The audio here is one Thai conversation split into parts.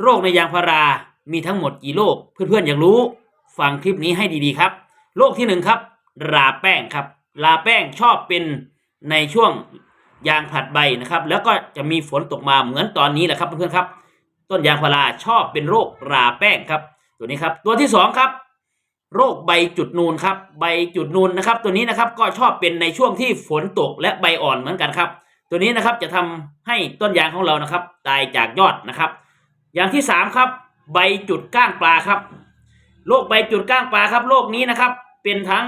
โรคในยางพารามีทั้งหมดกี่โรคเพื่อนๆอยากรู้ ฟังคลิปนี้ให้ดีๆครับ โรคที่หนึ่งครับ ราแป้งครับ ราแป้งชอบเป็นในช่วงยางผลัดใบนะครับ แล้วก็จะมีฝนตกมาเหมือนตอนนี้แหละครับเพื่อนๆครับ ต้นยางพาราชอบเป็นโรคราแป้งครับ ตัวนี้ครับ ตัวที่สองครับโรคใบจุดนูนครับ ใบจุดนูนนะครับ ตัวนี้นะครับก็ชอบเป็นในช่วงที่ฝนตกและใบอ่อนเหมือนกันครับ ตัวนี้นะครับจะทำให้ต้นยางของเรานะครับ ตายจากยอดนะครับ อย่างที่สามครับ ใบจุดก้างปลาครับโรคใบจุดก้างปลาครับโรคนี้นะครับ เป็นทั้ง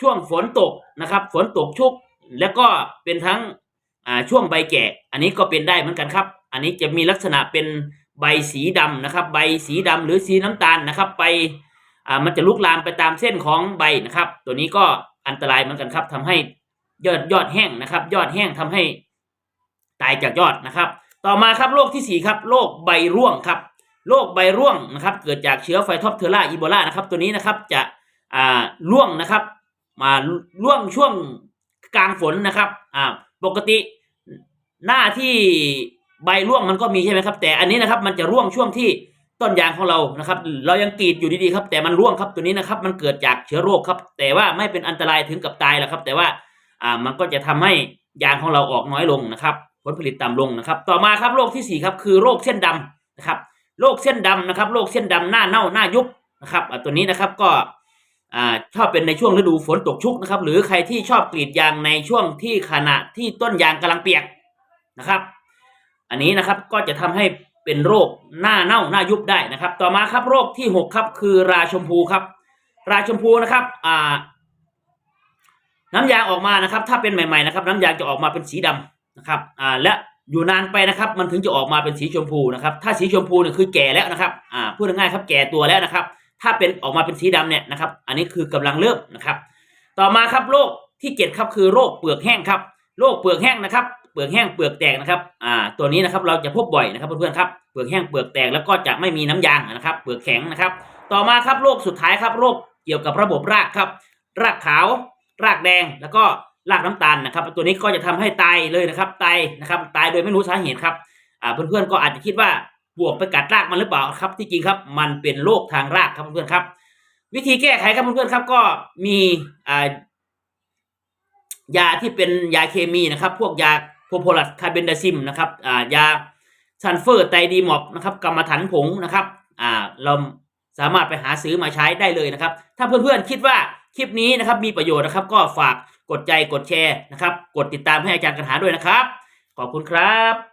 ช่วงฝนตกนะครับ ฝนตกชุก แล้วก็เป็นทั้งช่วงใบแก่ อันนี้ก็เป็นได้เหมือนกันครับ อันนี้จะมีลักษณะเป็นใบสีดำนะครับ ใบสีดำหรือสีน้ำตาลนะครับ ไปมันจะลุกลามไปตามเส้นของใบนะครับ ตัวนี้ก็อันตรายเหมือนกันครับทำให้ยอดยอดแห้งนะครับ ยอดแห้งทำให้ตายจากยอดนะครับ ต่อมาครับโรคที่สี่ครับโรคใบร่วงครับโรคใบร่วงนะครับ เกิดจากเชื้อไฟทอปเทอร่าอีโบลานะครับ ตัวนี้นะครับจะอ่าร่วงนะครับมาร่วงช่วงกลางฝนนะครับอ่าปกติหน้าที่ใบร่วงมันก็มีใช่ไหมครับ แต่อันนี้นะครับมันจะร่วงช่วงที่ต้นยางของเรานะครับ เรายังกรีดอยู่ดีๆครับ แต่มันร่วงครับตัวนี้นะครับ มันเกิดจากเชื้อโรคครับ แต่ว่าไม่เป็นอันตรายถึงกับตายหรอกครับ แต่ว่าอ่ามันก็จะทำให้ยางของเราออกน้อยลงนะครับ ผลผลิตต่ำลงนะครับ ต่อมาครับโรคที่สี่ครับ คือโรคเส้นดำนะครับโรคเส้นดำนะครับโรคเส้นดำหน้าเน่าหน้ายุบนะครับตัวนี้นะครับก็ชอบเป็นในช่วงฤดูฝนตกชุกนะครับ หรือใครที่ชอบกรีดยางในช่วงที่ขณะที่ต้นยางกำลังเปียกนะครับ อันนี้นะครับก็จะทำให้เป็นโรคหน้าเน่าหน้ายุบได้นะครับ ต่อมาครับโรคที่หกครับ คือราชมพูครับ ราชมพูนะครับอ่าน้ำยางออกมานะครับ ถ้าเป็นใหม่ๆนะครับ น้ำยางจะออกมาเป็นสีดำ นะครับอ่าและอยู่นานไปนะครับ มันถึงจะออกมาเป็นสีชมพูนะครับ ถ้าสีชมพูเนี่ยคือแก่แล้วนะครับอ่าพูดง่ายๆครับแก่ตัวแล้วนะครับ ถ้าเป็นออกมาเป็นสีดำเนี่ยนะครับ อันนี้คือกำลังเริ่มนะครับ ต่อมาครับโรคที่เจ็ดครับคือโรคเปลือกแห้งครับโรคเปลือกแห้งนะครับ เปลือกแห้งเปลือกแตกนะครับอ่าตัวนี้นะครับเราจะพบบ่อยนะครับเพื่อนๆครับเปลือกแห้งเปลือกแตกแล้วก็จะไม่มีน้ำยางนะครับ เปลือกแข็งนะครับ ต่อมาครับโรคสุดท้ายครับโรคเกี่ยวกับระบบรากครับ รากขาว รากแดงแล้วก็ รากน้ำตาลนะครับ ตัวนี้ก็จะทำให้ตายเลยนะครับตายนะครับตายโดยไม่รู้สาเหตุครับอ่าเพื่อนๆก็อาจจะคิดว่าบวกไปกัดรากมันหรือเปล่าครับที่จริงครับ มันเป็นโรคทางรากครับเพื่อนๆครับ วิธีแก้ไขครับเพื่อนๆครับ ก็มีอ่ายาที่เป็นยาเคมีนะครับ พวกยาโพโพลัสคาเบนดาซิมนะครับอ่ายาซัลเฟอร์ไตดีมอบนะครับกรรมฐานผงนะครับอ่าเราสามารถไปหาซื้อมาใช้ได้เลยนะครับ ถ้าเพื่อนๆคิดว่า คลิปนี้นะครับมีประโยชน์นะครับ ก็ฝากกดใจกดแชร์นะครับ กดติดตามให้อาจารย์กระหาด้วยนะครับ ขอบคุณครับ